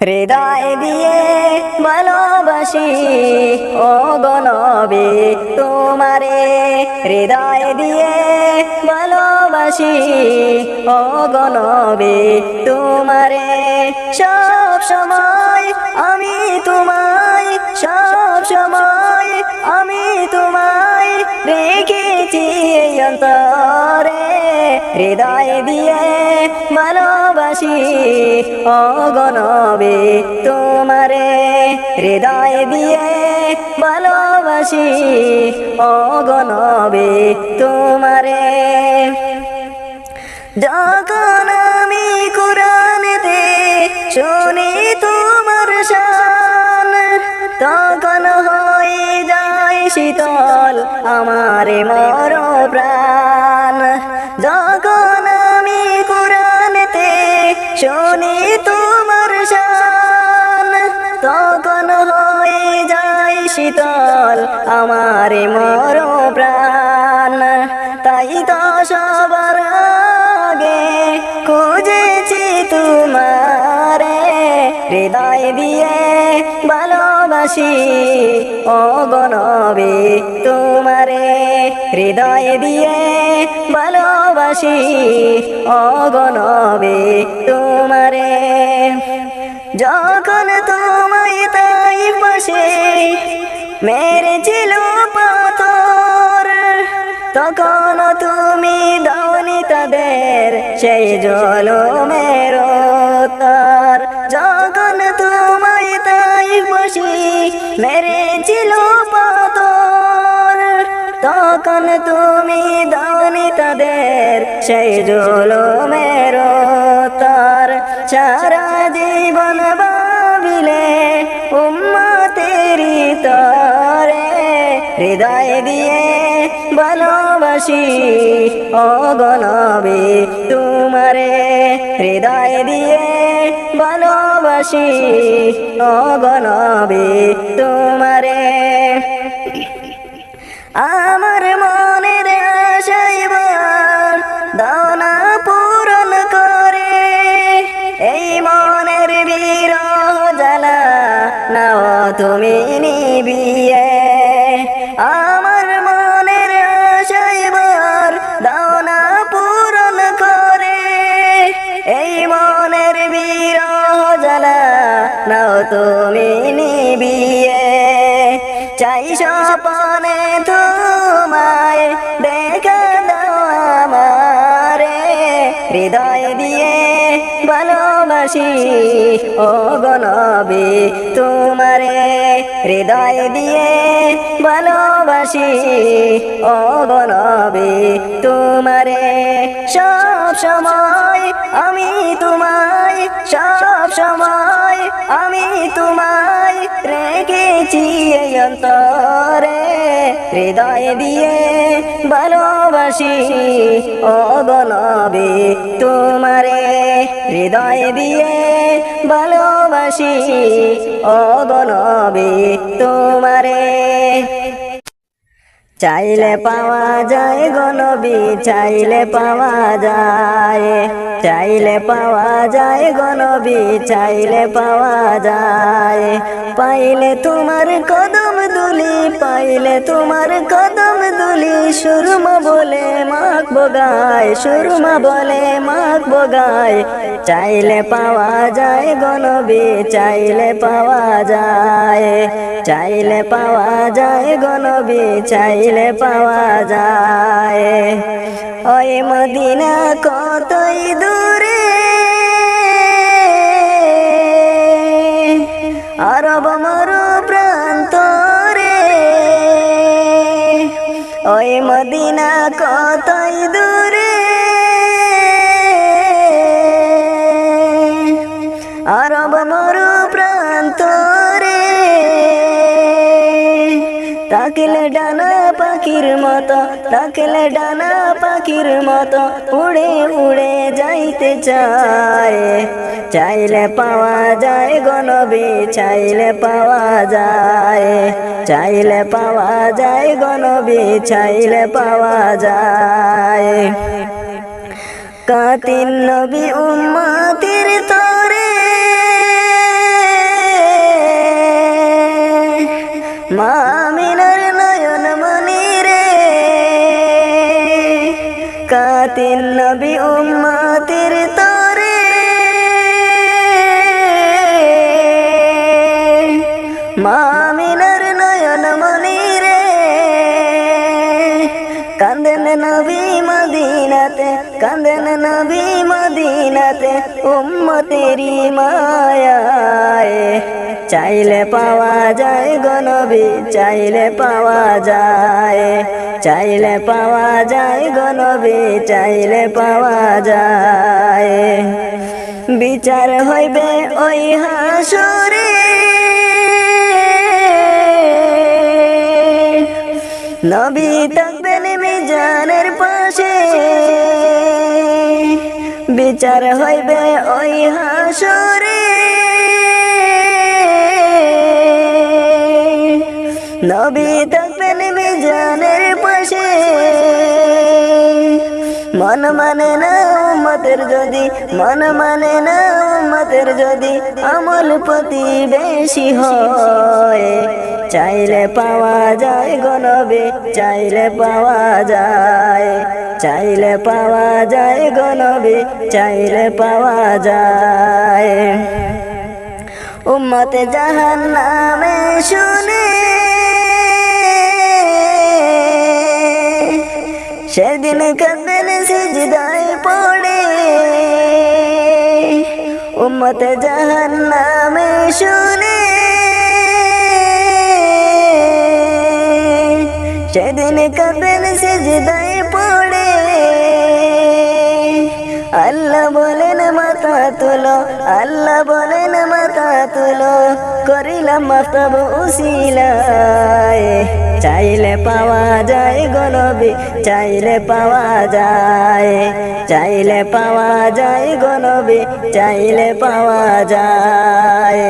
হৃদয় দিয়ে ভালোবাসি, ও গনবে তোমারে। হৃদয় দিয়ে ভালোবাসি, ও গনবে তোমারে। সব সময় আমি তোমায়, সব সময় আমি তোমায় এই অন্তরে হৃদয় দিয়ে ভালোবাসি। অগণবে তোমারে হৃদয় দিয়ে ভালোবাসি। অগণবে তোমারে। যখন আমি কোরআনেতে শুনি তোমার শান, তখন হয়ে যায় শীতল আমার মর প্রাণ। যখন আমি কোরআনেতে শুনি তোমার শান, তখন হয়ে যায় শীতল আমার মর প্রাণ তাই তো সবার আগে খুঁজেছি তোমারে, হৃদয় দিয়ে ভালোবাসি। অগণবে তোমারে হৃদয় দিয়ে ভালোবাসি, অগণবে তোমারে। যখন তোমায় তাই পাশে মেরেছিল পাথর, তখন তুমি দাওনি তাদের সেই জল তখন তুমি দাওনি তাদের সেই জল মেরো তার সারা জীবন ভাবিলে উম্মা তেরি তরে হৃদয় দিয়ে ভালোবাসি। অগণবে তোমারে হৃদয় দিয়ে ভালোবাসি। অগণবে তোমারে আমার মনের আশাইবার দানা পূরণ করে। এই মনের বিরহ জ্বালা নাও তুমি নিবিয়ে। আমার মনের আশাইবার দানা পূরণ করে। এই মনের বিরহ জ্বালা নাও তুমি নিবিয়ে। চাই সপনে তোমায় দিয়ে ভালোবাসি। ও গণবে তোমারে হৃদয় দিয়ে ভালোবাসি। ও গণবে তোমারে সব সময় আমি তোমায় সব সময় আমি তোমায় রেখেছি অন্তরে। হৃদয় দিয়ে ভালোবাসি অগণবে তোমারে। হৃদয় দিয়ে ভালোবাসি অগণবে তোমারে। চাইলে পাওয়া যায় গনবি চাইলে পাওয়া যায়। চাইলে পাওয়া যায় গনবি চাইলে পাওয়া যায়। পাইলে তোমার কদম দুলি পাইলে তোমার কদম বগায় সুরমা বলে মাখ বগায় চাইলে পাওয়া যায় গনবি চাইলে পাওয়া যায়। চাইলে পাওয়া যায় গনবি চাইলে পাওয়া যায়। ওই মদিনা কতই দূরে? আরব মরু তাকলে ডানা পাখির মতো তাকলে ডানা পাখির মতো উড়ে উড়ে যাইতে চায়। চাইলে পাওয়া যায় গণবী চাইলে পাওয়া যায়। চাইলে পাওয়া যায় গণবী চাইলে পাওয়া যায়। কাতিল নবী উম্মাতির তরে মা জাতির নবী, উম্মাতির তরে। মামিনার নয়ন মনি রে। কান্দেন নবী মদিনাতে কান্দেন নবী মদিনাতে উম্মতেরি মায়ায়। চাইলে পাওয়া যায় গনবী চাইলে পাওয়া যায়। চাইলে পাওয়া যায় গনবী চাইলে পাওয়া যায়। বিচার হইবে ওই হাসুরে। নবী থাকবেন মিজানের পাশে। বিচার হইবে ওই হাসরে। নবী থাকবেন মিজানের পাশে। মন মানে না উম্মতের যদি, মন মানে না উম্মতের যদি আমল প্রতি বেশি হয়। চাইলে পাওয়া যায় গনবে চাইলে পাওয়া যায়। চাইলে পাওয়া যায় গনবে চাইলে পাওয়া যায়। উম্মতে জাহান নামে শুনে সেদিন কাঁদেন সিজদায় পড়ে। উম্মত জাহান নামে শুনে। সেদিন কাঁদেন সিজদায় পড়ে। আল্লাহ বলেন, মাথা তুলো। আল্লাহ বলেন তুলো করিলাম মাতব উশিলায়। চাইলে পাওয়া যায় গনবি চাইলে পাওয়া যায়। চাইলে পাওয়া যায় গনবি চাইলে পাওয়া যায়।